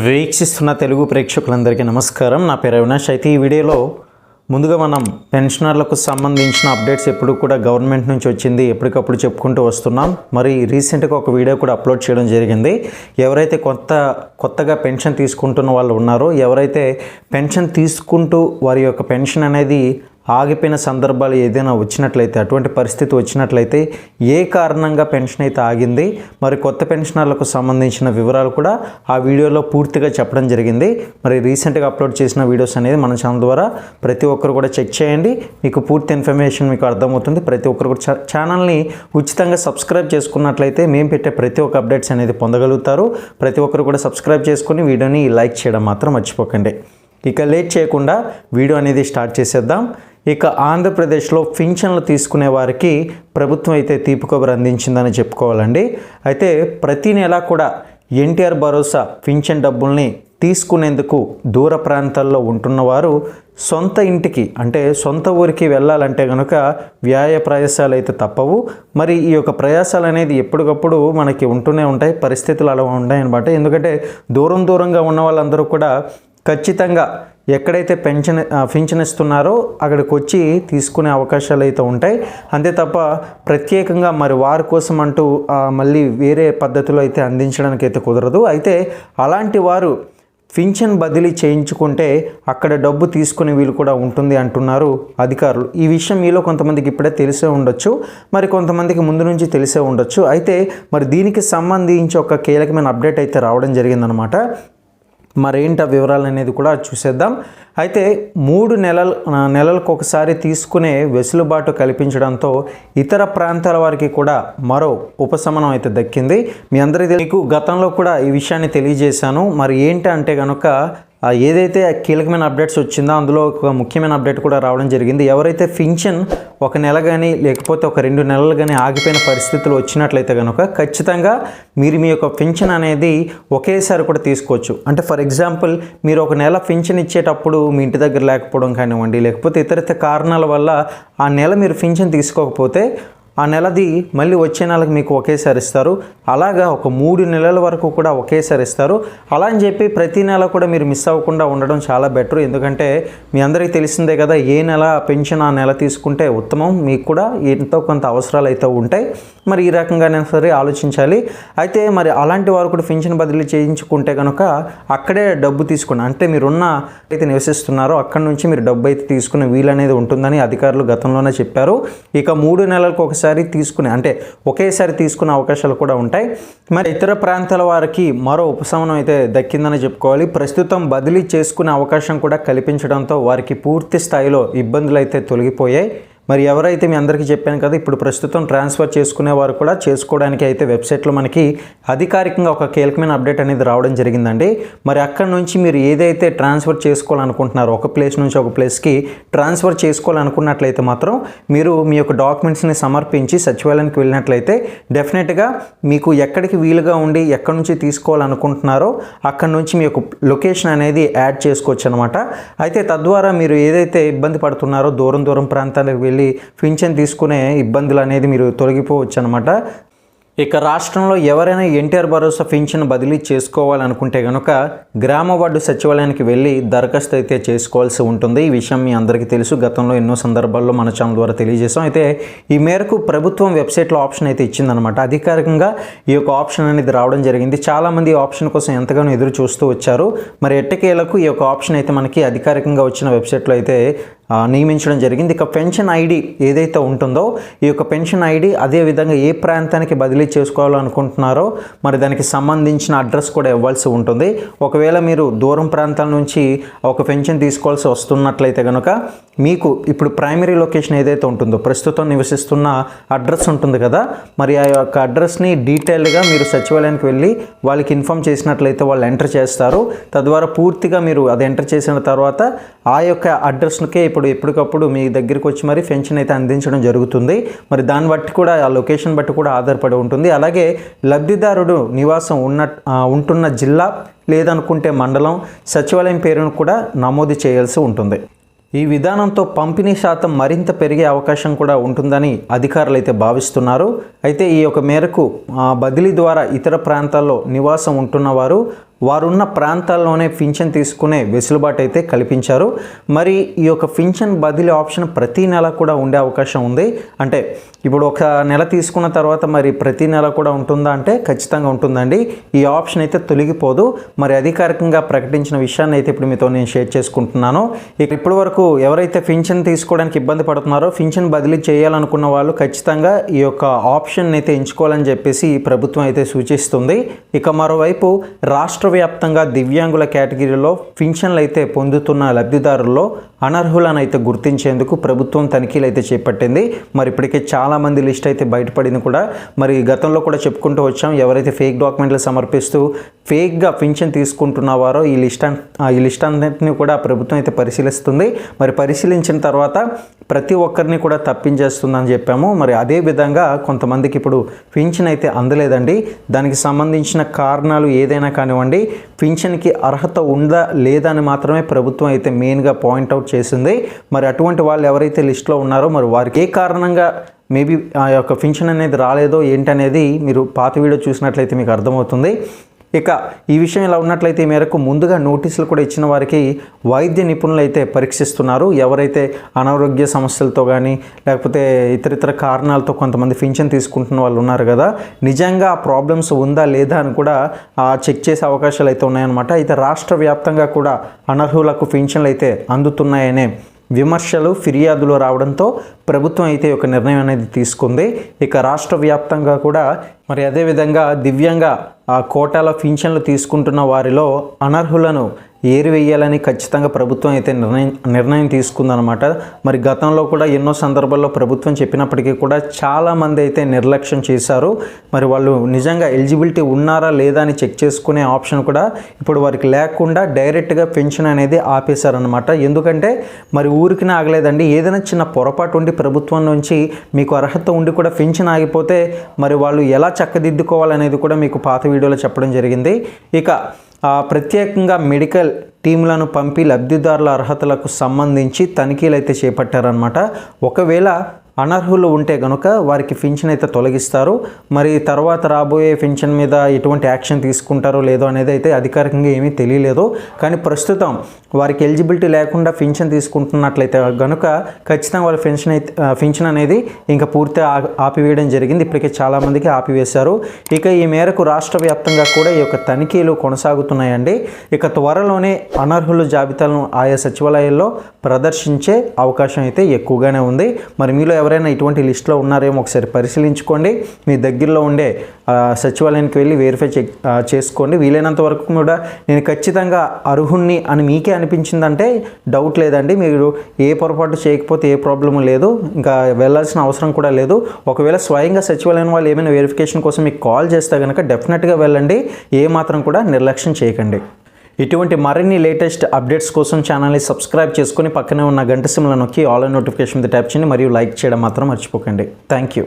వీక్షిస్తున్న తెలుగు ప్రేక్షకులందరికీ నమస్కారం. నా పేరు అవినాష్. అయితే ఈ వీడియోలో ముందుగా మనం పెన్షనర్లకు సంబంధించిన అప్డేట్స్ ఎప్పుడు కూడా గవర్నమెంట్ నుంచి వచ్చింది ఎప్పటికప్పుడు చెప్పుకుంటూ వస్తున్నాం. మరి రీసెంట్గా ఒక వీడియో కూడా అప్లోడ్ చేయడం జరిగింది. ఎవరైతే కొత్త కొత్తగా పెన్షన్ తీసుకుంటున్న వాళ్ళు ఉన్నారో ఎవరైతే పెన్షన్ తీసుకుంటూ వారి యొక్క పెన్షన్ అనేది ఆగిపోయిన సందర్భాలు ఏదైనా వచ్చినట్లయితే అటువంటి పరిస్థితి వచ్చినట్లయితే ఏ కారణంగా పెన్షన్ అయితే ఆగింది మరి కొత్త పెన్షనర్లకు సంబంధించిన వివరాలు కూడా ఆ వీడియోలో పూర్తిగా చెప్పడం జరిగింది. మరి రీసెంట్గా అప్లోడ్ చేసిన వీడియోస్ అనేది మన ఛానల్ ద్వారా ప్రతి ఒక్కరు కూడా చెక్ చేయండి. మీకు పూర్తి ఇన్ఫర్మేషన్ మీకు అర్థమవుతుంది. ప్రతి ఒక్కరు కూడా ఛానల్ని ఉచితంగా సబ్స్క్రైబ్ చేసుకున్నట్లయితే మేము పెట్టే ప్రతి ఒక్క అప్డేట్స్ అనేది పొందగలుగుతారు. ప్రతి ఒక్కరు కూడా సబ్స్క్రైబ్ చేసుకుని వీడియోని లైక్ చేయడం మాత్రం మర్చిపోకండి. ఇక లేట్ చేయకుండా వీడియో అనేది స్టార్ట్ చేసేద్దాం. ఇక ఆంధ్రప్రదేశ్లో పింఛన్లు తీసుకునే వారికి ప్రభుత్వం అయితే తీపి కబురు అందించిందని చెప్పుకోవాలండి. అయితే ప్రతి నెల కూడా ఎన్టీఆర్ భరోసా పింఛన్ డబ్బుల్ని తీసుకునేందుకు దూర ప్రాంతాల్లో ఉంటున్నవారు సొంత ఇంటికి అంటే సొంత ఊరికి వెళ్ళాలంటే కనుక వ్యాయ ప్రయాసాలు అయితే తప్పవు. మరి ఈ యొక్క ప్రయాసాలు అనేది ఎప్పటికప్పుడు మనకి ఉంటూనే ఉంటాయి పరిస్థితులు అలా ఉంటాయి అనమాట ఎందుకంటే దూరం దూరంగా ఉన్న వాళ్ళందరూ కూడా ఖచ్చితంగా ఎక్కడైతే పెన్షన్ పింఛన్ ఇస్తున్నారో అక్కడికి వచ్చి తీసుకునే అవకాశాలు అయితే ఉంటాయి. అంతే తప్ప ప్రత్యేకంగా మరి వారి కోసం అంటూ మళ్ళీ వేరే పద్ధతిలో అయితే అందించడానికి అయితే కుదరదు. అయితే అలాంటి వారు పింఛన్ బదిలీ చేయించుకుంటే అక్కడ డబ్బు తీసుకునే వీలు కూడా ఉంటుంది అంటున్నారు అధికారులు. ఈ విషయం మీలో కొంతమందికి ఇప్పుడే తెలిసే ఉండొచ్చు మరి కొంతమందికి ముందు నుంచి తెలిసే ఉండొచ్చు. అయితే మరి దీనికి సంబంధించి ఒక కీలకమైన అప్డేట్ అయితే రావడం జరిగిందనమాట మరేంటి ఆ వివరాలు అనేది కూడా చూసేద్దాం. అయితే మూడు నెలలు నెలలకు ఒకసారి తీసుకునే వెసులుబాటు కల్పించడంతో ఇతర ప్రాంతాల వారికి కూడా మరో ఉపశమనం అయితే దక్కింది. మీ అందరికీ మీకు గతంలో కూడా ఈ విషయాన్ని తెలియజేశాను. మరి ఏంటి అంటే కనుక ఏదైతే కీలకమైన అప్డేట్స్ వచ్చిందో అందులో ఒక ముఖ్యమైన అప్డేట్ కూడా రావడం జరిగింది. ఎవరైతే ఫింక్షన్ ఒక నెల కానీ లేకపోతే ఒక రెండు నెలలు కానీ ఆగిపోయిన పరిస్థితులు వచ్చినట్లయితే కనుక ఖచ్చితంగా మీరు మీ యొక్క ఫింక్షన్ అనేది ఒకేసారి కూడా తీసుకోవచ్చు. అంటే ఫర్ ఎగ్జాంపుల్ మీరు ఒక నెల ఫింక్షన్ ఇచ్చేటప్పుడు మీ ఇంటి దగ్గర లేకపోవడం కానివ్వండి లేకపోతే ఇతరిత కారణాల వల్ల ఆ నెల మీరు ఫింక్షన్ తీసుకోకపోతే ఆ నెలది మళ్ళీ వచ్చే నెలకు మీకు ఒకేసారి ఇస్తారు. అలాగా ఒక మూడు నెలల వరకు కూడా ఒకేసారి ఇస్తారు. అలా అని చెప్పి ప్రతి నెల కూడా మీరు మిస్ అవ్వకుండా ఉండడం చాలా బెటర్. ఎందుకంటే మీ అందరికీ తెలిసిందే కదా ఏ నెల పెన్షన్ ఆ నెల తీసుకుంటే ఉత్తమం. మీకు కూడా ఎంతో కొంత అవసరాలు అయితే ఉంటాయి. మరి ఈ రకంగానే సరే ఆలోచించాలి. అయితే మరి అలాంటి వారు కూడా పెన్షన్ బదిలీ చేయించుకుంటే కనుక అక్కడే డబ్బు తీసుకుని అంటే మీరున్న అయితే నివసిస్తున్నారో అక్కడి నుంచి మీరు డబ్బు అయితే తీసుకునే వీలు అనేది ఉంటుందని అధికారులు గతంలోనే చెప్పారు. ఇక మూడు నెలలకు ఒకసారి తీసుకునే అంటే ఒకేసారి తీసుకునే అవకాశాలు కూడా ఉంటాయి. మరి ఇతర ప్రాంతాల వారికి మరో ఉపశమనం అయితే దక్కిందని చెప్పుకోవాలి. ప్రస్తుతం బదిలీ చేసుకునే అవకాశం కూడా కల్పించడంతో వారికి పూర్తి స్థాయిలో ఇబ్బందులు అయితే తొలగిపోయాయి. మరి ఎవరైతే మీ అందరికీ చెప్పాను కదా ఇప్పుడు ప్రస్తుతం ట్రాన్స్ఫర్ చేసుకునే వారు కూడా చేసుకోవడానికి అయితే వెబ్సైట్లో మనకి అధికారికంగా ఒక కీలకమైన అప్డేట్ అనేది రావడం జరిగిందండి. మరి అక్కడ నుంచి మీరు ఏదైతే ట్రాన్స్ఫర్ చేసుకోవాలనుకుంటున్నారో ఒక ప్లేస్ నుంచి ఒక ప్లేస్కి ట్రాన్స్ఫర్ చేసుకోవాలనుకున్నట్లయితే మాత్రం మీరు మీ యొక్క డాక్యుమెంట్స్ని సమర్పించి సచివాలయానికి వెళ్ళినట్లయితే డెఫినెట్గా మీకు ఎక్కడికి వీలుగా ఉండి ఎక్కడి నుంచి తీసుకోవాలనుకుంటున్నారో అక్కడ నుంచి మీ యొక్క లొకేషన్ అనేది యాడ్ చేసుకోవచ్చు అనమాట అయితే తద్వారా మీరు ఏదైతే ఇబ్బంది పడుతున్నారో దూరం దూరం ప్రాంతాలకు వెళ్ళి పింఛన్ తీసుకునే ఇబ్బందులు అనేది మీరు తొలగిపోవచ్చు అనమాట ఇక రాష్ట్రంలో ఎవరైనా ఎన్టీఆర్ భరోసా పింఛన్ బదిలీ చేసుకోవాలనుకుంటే కనుక గ్రామ వార్డు సచివాలయానికి వెళ్ళి దరఖాస్తు అయితే చేసుకోవాల్సి ఉంటుంది. ఈ విషయం మీ అందరికీ తెలుసు. గతంలో ఎన్నో సందర్భాల్లో మన ఛానల్ ద్వారా తెలియజేసాం అయితే ఈ మేరకు ప్రభుత్వం వెబ్సైట్లో ఆప్షన్ అయితే ఇచ్చిందనమాట అధికారికంగా ఈ యొక్క ఆప్షన్ అనేది రావడం జరిగింది. చాలామంది ఈ ఆప్షన్ కోసం ఎంతగానో ఎదురు చూస్తూ వచ్చారు. మరి ఎట్టకేలకు ఈ యొక్క ఆప్షన్ అయితే మనకి అధికారికంగా వచ్చిన వెబ్సైట్లో అయితే నియమించడం జరిగింది. ఇక పెన్షన్ ఐడి ఏదైతే ఉంటుందో ఈ యొక్క పెన్షన్ ఐడి అదే విధంగా ఏ ప్రాంతానికి బదిలీ చేసుకోవాలనుకుంటున్నారో మరి దానికి సంబంధించిన అడ్రస్ కూడా ఇవ్వాల్సి ఉంటుంది. ఒకవేళ మీరు దూరం ప్రాంతాల నుంచి ఒక పెన్షన్ తీసుకోవాల్సి వస్తున్నట్లయితే కనుక మీకు ఇప్పుడు ప్రైమరీ లొకేషన్ ఏదైతే ఉంటుందో ప్రస్తుతం నివసిస్తున్న అడ్రస్ ఉంటుంది కదా మరి ఆ యొక్క అడ్రస్ని డీటెయిల్డ్గా మీరు సచివాలయానికి వెళ్ళి వాళ్ళకి ఇన్ఫామ్ చేసినట్లయితే వాళ్ళు ఎంటర్ చేస్తారు. తద్వారా పూర్తిగా మీరు అది ఎంటర్ చేసిన తర్వాత ఆ యొక్క అడ్రస్కే ఇప్పుడు ఎప్పటికప్పుడు మీ దగ్గరికి వచ్చి మరి పెన్షన్ అయితే అందించడం జరుగుతుంది. మరి దాన్ని బట్టి కూడా ఆ లొకేషన్ బట్టి కూడా ఆధారపడి ఉంటుంది. అలాగే లబ్ధిదారుడు నివాసం ఉన్న ఉంటున్న జిల్లా లేదనుకుంటే మండలం సచివాలయం పేరును కూడా నమోదు చేయాల్సి ఉంటుంది. ఈ విధానంతో పంపిణీ శాతం మరింత పెరిగే అవకాశం కూడా ఉంటుందని అధికారులు అయితే భావిస్తున్నారు. అయితే ఈ యొక్క మేరకు బదిలీ ద్వారా ఇతర ప్రాంతాల్లో నివాసం ఉంటున్నవారు వారున్న ప్రాంతాల్లోనే పింఛన్ తీసుకునే వెసులుబాటు అయితే కల్పించారు. మరి ఈ యొక్క పింఛన్ బదిలీ ఆప్షన్ ప్రతి నెల కూడా ఉండే అవకాశం ఉంది. అంటే ఇప్పుడు ఒక నెల తీసుకున్న తర్వాత మరి ప్రతి నెల కూడా ఉంటుందా అంటే ఖచ్చితంగా ఉంటుందండి. ఈ ఆప్షన్ అయితే తొలగిపోదు. మరి అధికారికంగా ప్రకటించిన విషయాన్ని అయితే ఇప్పుడు మీతో నేను షేర్ చేసుకుంటున్నాను. ఇక ఇప్పటి వరకు ఎవరైతే పింఛన్ తీసుకోవడానికి ఇబ్బంది పడుతున్నారో పింఛన్ బదిలీ చేయాలనుకున్న వాళ్ళు ఖచ్చితంగా ఈ యొక్క ఆప్షన్ అయితే ఎంచుకోవాలని చెప్పేసి ఈ ప్రభుత్వం అయితే సూచిస్తుంది. ఇక మరోవైపు రాష్ట్ర వ్యాప్తంగా దివ్యాంగుల కేటగిరీలో పింఛన్లు అయితే పొందుతున్న లబ్ధిదారుల్లో అనర్హులనైతే గుర్తించేందుకు ప్రభుత్వం తనిఖీలు అయితే చేపట్టింది. మరి ఇప్పటికే చాలామంది లిస్ట్ అయితే బయటపడింది కూడా. మరి గతంలో కూడా చెప్పుకుంటూ వచ్చాం ఎవరైతే ఫేక్ డాక్యుమెంట్లు సమర్పిస్తూ ఫేక్గా పింఛన్ తీసుకుంటున్నవారో ఈ లిస్ట్ ఈ లిస్ట్ అన్నింటినీ కూడా ప్రభుత్వం అయితే పరిశీలిస్తుంది. మరి పరిశీలించిన తర్వాత ప్రతి ఒక్కరిని కూడా తప్పించేస్తుందని చెప్పాము. మరి అదే విధంగా కొంతమందికి ఇప్పుడు పింఛన్ అయితే అందలేదండి. దానికి సంబంధించిన కారణాలు ఏదైనా కానివ్వండి పింఛన్కి అర్హత ఉందా లేదా అని మాత్రమే ప్రభుత్వం అయితే మెయిన్గా పాయింట్అవుట్ చేసింది. మరి అటువంటి వాళ్ళు ఎవరైతే లిస్ట్లో ఉన్నారో మరి వారికి ఏ కారణంగా మేబీ ఆ యొక్క పింఛన్ అనేది రాలేదో ఏంటనేది మీరు పాత వీడియో చూసినట్లయితే మీకు అర్థమవుతుంది. ఇక ఈ విషయం ఇలా ఉన్నట్లయితే ఈ మేరకు ముందుగా నోటీసులు కూడా ఇచ్చిన వారికి వైద్య నిపుణులు అయితే పరీక్షిస్తున్నారు. ఎవరైతే అనారోగ్య సమస్యలతో కానీ లేకపోతే ఇతరితర కారణాలతో కొంతమంది పింఛన్ తీసుకుంటున్న వాళ్ళు ఉన్నారు కదా నిజంగా ఆ ప్రాబ్లమ్స్ ఉందా లేదా అని కూడా చెక్ చేసే అవకాశాలు అయితే ఉన్నాయన్నమాట. అయితే రాష్ట్ర వ్యాప్తంగా కూడా అనర్హులకు పింఛన్లు అయితే అందుతున్నాయనే విమర్శలు ఫిర్యాదులు రావడంతో ప్రభుత్వం అయితే ఒక నిర్ణయం అనేది తీసుకుంది. ఇక రాష్ట్ర వ్యాప్తంగా కూడా మరి అదేవిధంగా దివ్యంగా ఆ కోటాలో పింఛన్లు తీసుకుంటున్న వారిలో అనర్హులను ఏరివేయాలని ఖచ్చితంగా ప్రభుత్వం అయితే నిర్ణయం నిర్ణయం తీసుకుందనమాట మరి గతంలో కూడా ఎన్నో సందర్భాల్లో ప్రభుత్వం చెప్పినప్పటికీ కూడా చాలామంది అయితే నిర్లక్ష్యం చేశారు. మరి వాళ్ళు నిజంగా ఎలిజిబిలిటీ ఉన్నారా లేదా అని చెక్ చేసుకునే ఆప్షన్ కూడా ఇప్పుడు వారికి లేకుండా డైరెక్ట్గా పెన్షన్ అనేది ఆపేశారనమాట ఎందుకంటే మరి ఊరికి ఆగలేదండి. ఏదైనా చిన్న పొరపాటు ఉండి ప్రభుత్వం నుంచి మీకు అర్హత ఉండి కూడా పెన్షన్ ఆగిపోతే మరి వాళ్ళు ఎలా చక్కదిద్దుకోవాలనేది కూడా మీకు పాత వీడియోలో చెప్పడం జరిగింది. ఇక ప్రత్యేకంగా మెడికల్ టీంలను పంపి లబ్ధిదారుల అర్హతలకు సంబంధించి తనిఖీలు అయితే చేపట్టారనమాట ఒకవేళ అనర్హులు ఉంటే కనుక వారికి పింఛన్ అయితే తొలగిస్తారు. మరి తర్వాత రాబోయే పింఛన్ మీద ఎటువంటి యాక్షన్ తీసుకుంటారో లేదో అనేది అయితే అధికారికంగా ఏమీ తెలియలేదు. కానీ ప్రస్తుతం వారికి ఎలిజిబిలిటీ లేకుండా పింఛన్ తీసుకుంటున్నట్లయితే కనుక ఖచ్చితంగా వాళ్ళ పెన్షన్ అయితే ఆ, పింఛన్ అనేది ఇంకా పూర్తిగా ఆ- ఆపివేయడం జరిగింది. ఇప్పటికే చాలామందికి ఆపివేశారు. ఇక ఈ మేరకు రాష్ట్ర వ్యాప్తంగా కూడా ఈ యొక్క తనిఖీలు కొనసాగుతున్నాయండి. ఇక త్వరలోనే అనర్హుల జాబితాలను ఆయా సచివాలయాల్లో ప్రదర్శించే అవకాశం అయితే ఎక్కువగానే ఉంది. మరి మీలో ఎవరైనా ఇటువంటి లిస్ట్లో ఉన్నారేమో ఒకసారి పరిశీలించుకోండి. మీ దగ్గరలో ఉండే సచివాలయానికి వెళ్ళి వెరిఫై చెక్ చేసుకోండి. వీలైనంత వరకు కూడా నేను ఖచ్చితంగా అర్హుణ్ణి అని మీకే అనిపించిందంటే డౌట్ లేదండి. మీరు ఏ పొరపాటు చేయకపోతే ఏ ప్రాబ్లం లేదు. ఇంకా వెళ్ళాల్సిన అవసరం కూడా లేదు. ఒకవేళ స్వయంగా సచివాలయం వాళ్ళు ఏమైనా వెరిఫికేషన్ కోసం మీకు కాల్ చేస్తే కనుక డెఫినెట్గా వెళ్ళండి. ఏ మాత్రం కూడా నిర్లక్ష్యం చేయకండి. ఇటువంటి మరిన్ని లేటెస్ట్ అప్డేట్స్ కోసం ఛానల్ని సబ్స్క్రైబ్ చేసుకుని పక్కనే ఉన్న గంట సిమ్ల నొక్కి ఆల్ నోటిఫికేషన్ మీద ట్యాప్ చేయండి. మరియు లైక్ చేయడం మాత్రం మర్చిపోకండి. Thank you.